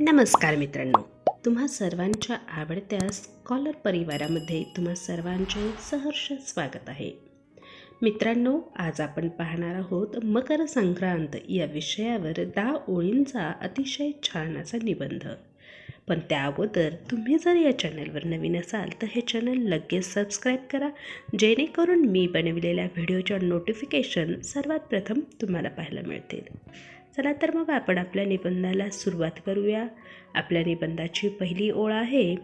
नमस्कार मित्रांनो. तुम्हा सर्वांच्या आवडत्या स्कॉलर परिवारामध्ये तुम्हा सर्वांचे सहर्ष स्वागत आहे. मित्रांनो आज आपण पाहणार आहोत मकर संक्रांत या विषयावर दहा ओळींचा अतिशय छान असा निबंध. पण त्या अगोदर तुम्ही जर या चॅनलवर नवीन असाल तर हे चॅनल लगेच सबस्क्राईब करा. जेणेकरून मी बनविलेल्या व्हिडिओच्या नोटिफिकेशन सर्वात प्रथम तुम्हाला पाहायला मिळतील. चला तर मग आपण आपल्या निबंधाला सुरुवात करूया. आपल्या निबंधाची पहिली ओळ आहे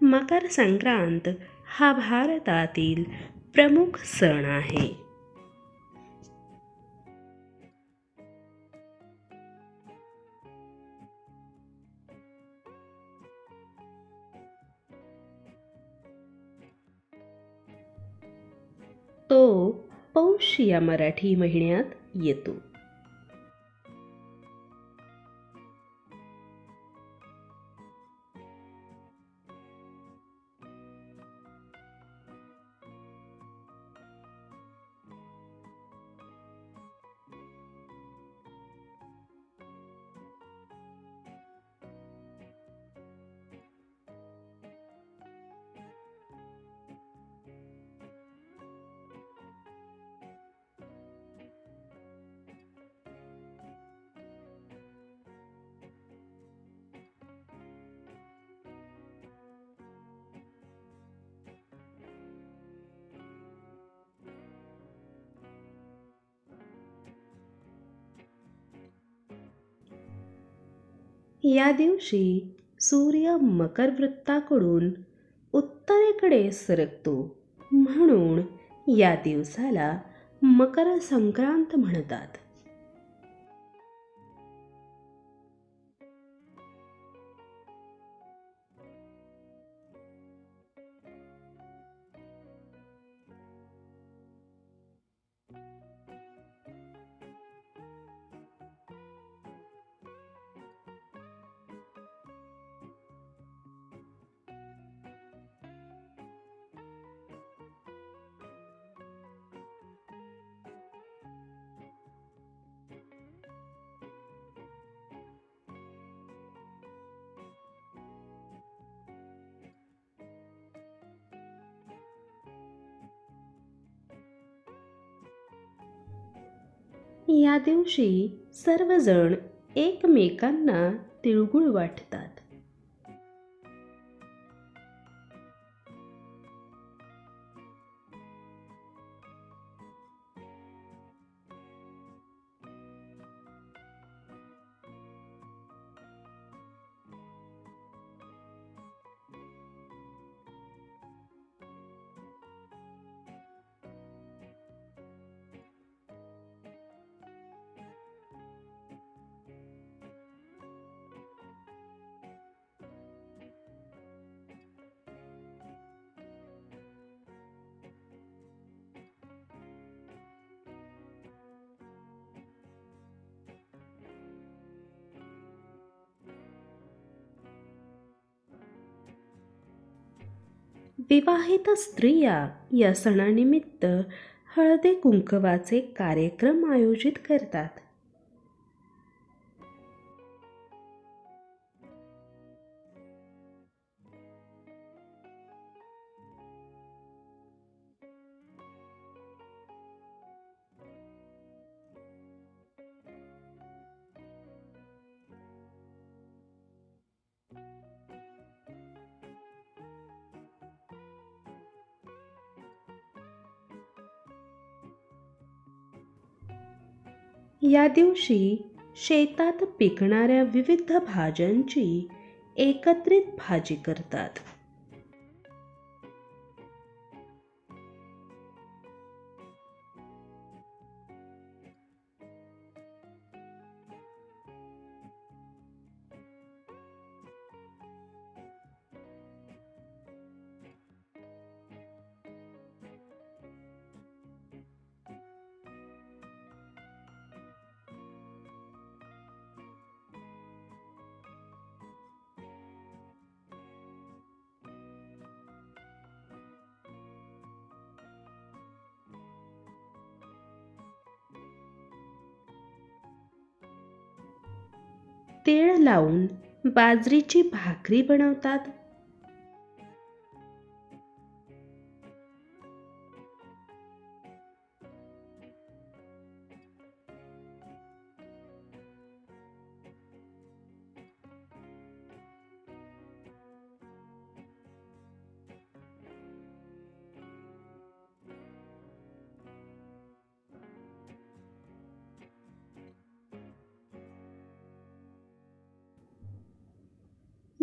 मकर संक्रांत हा भारतातील प्रमुख सण आहे. तो पौष या मराठी महिन्यात येतो. या दिवशी सूर्य मकर वृत्ताकडून उत्तरेकडे सरकतो म्हणून या दिवसाला मकर संक्रांत म्हणतात. या दिवशी सर्वजण एकमेकांना तिळगुळ वाटतात. विवाहित स्त्रिया या सणानिमित्त हळदी कुंकवाचे कार्यक्रम आयोजित करतात. या दिवशी शेतात पिकणाऱ्या विविध भाज्यांची एकत्रित भाजी करतात. तेळ लावून बाजरीची भाकरी बनवतात.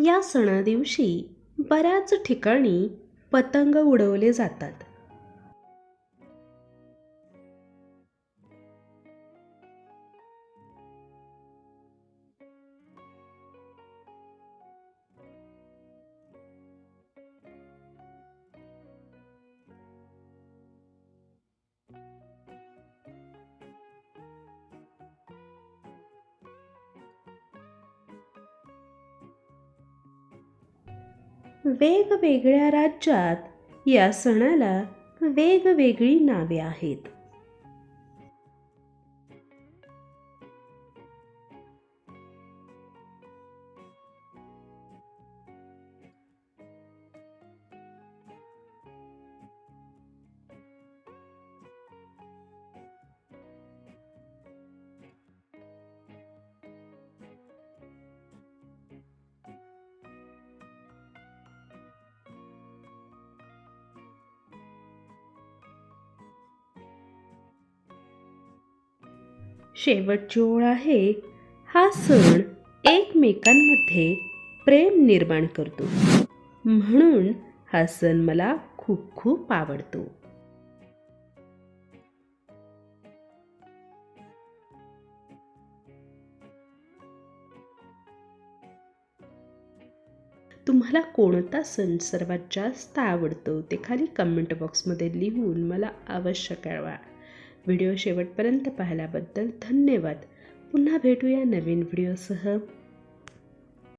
या सणादिवशी बऱ्याच ठिकाणी पतंग उडवले जातात. वेगवेगळ्या राज्यात या सणाला वेगवेगळी नावे आहेत. शेवटची ओळ आहे. हा सण एकमेकांमध्ये प्रेम निर्माण करतो. म्हणून हा सण मला खूप खूप आवडतो. तुम्हाला कोणता सण सर्वात जास्त आवडतो? ते खाली कमेंट बॉक्समध्ये लिहून मला अवश्य कळवा. व्हिडिओ शेवटपर्यंत पाहिल्याबद्दल धन्यवाद. पुन्हा भेटूया नवीन व्हिडिओसह.